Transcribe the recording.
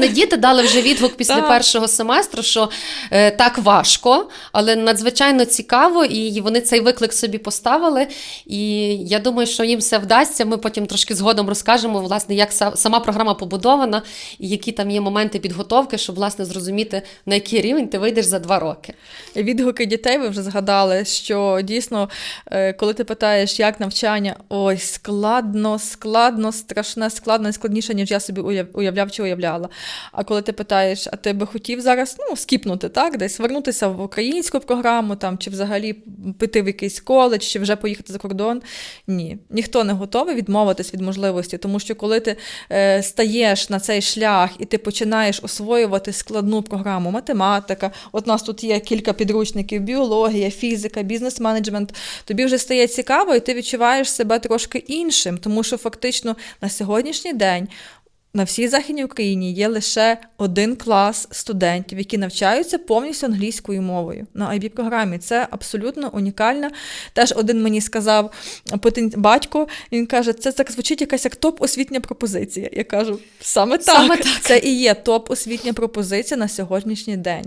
Діти дали вже відгук після Так. першого семестру, що е, так важко, але надзвичайно цікаво, і вони цей виклик собі поставили. І я думаю, що їм все вдасться. Ми потім трошки згодом розкажемо, власне, як сама програма побудована і які там є моменти підготовки, щоб власне зрозуміти, на який рівень ти вийдеш за два роки. Відгуки дітей ви вже згадали, що дійсно, е, коли ти питаєш, як навчання, ой, складно, складно, страшне, складно, складніше, ніж я собі уяв- уявляв чи уявляла. А коли ти питаєш, а ти би хотів зараз ну, скіпнути, так, десь вернутися в українську програму, там, чи взагалі піти в якийсь коледж, чи вже поїхати за кордон? Ні, ніхто не готовий відмовитись від можливості, тому що коли ти е, стаєш на цей шлях і ти починаєш освоювати складну програму, математика, от у нас тут є кілька підручників, біологія, фізика, бізнес-менеджмент, тобі вже стає цікаво, і ти відчуваєш себе трошки іншим, тому що фактично на сьогоднішній день. На всій західній Україні є лише один клас студентів, які навчаються повністю англійською мовою на IB програмі. Це абсолютно унікальна. Теж один мені сказав потен- батько. Він каже, це так звучить якась як топ освітня пропозиція. Я кажу, саме так, Саме так. це і є топ освітня пропозиція на сьогоднішній день.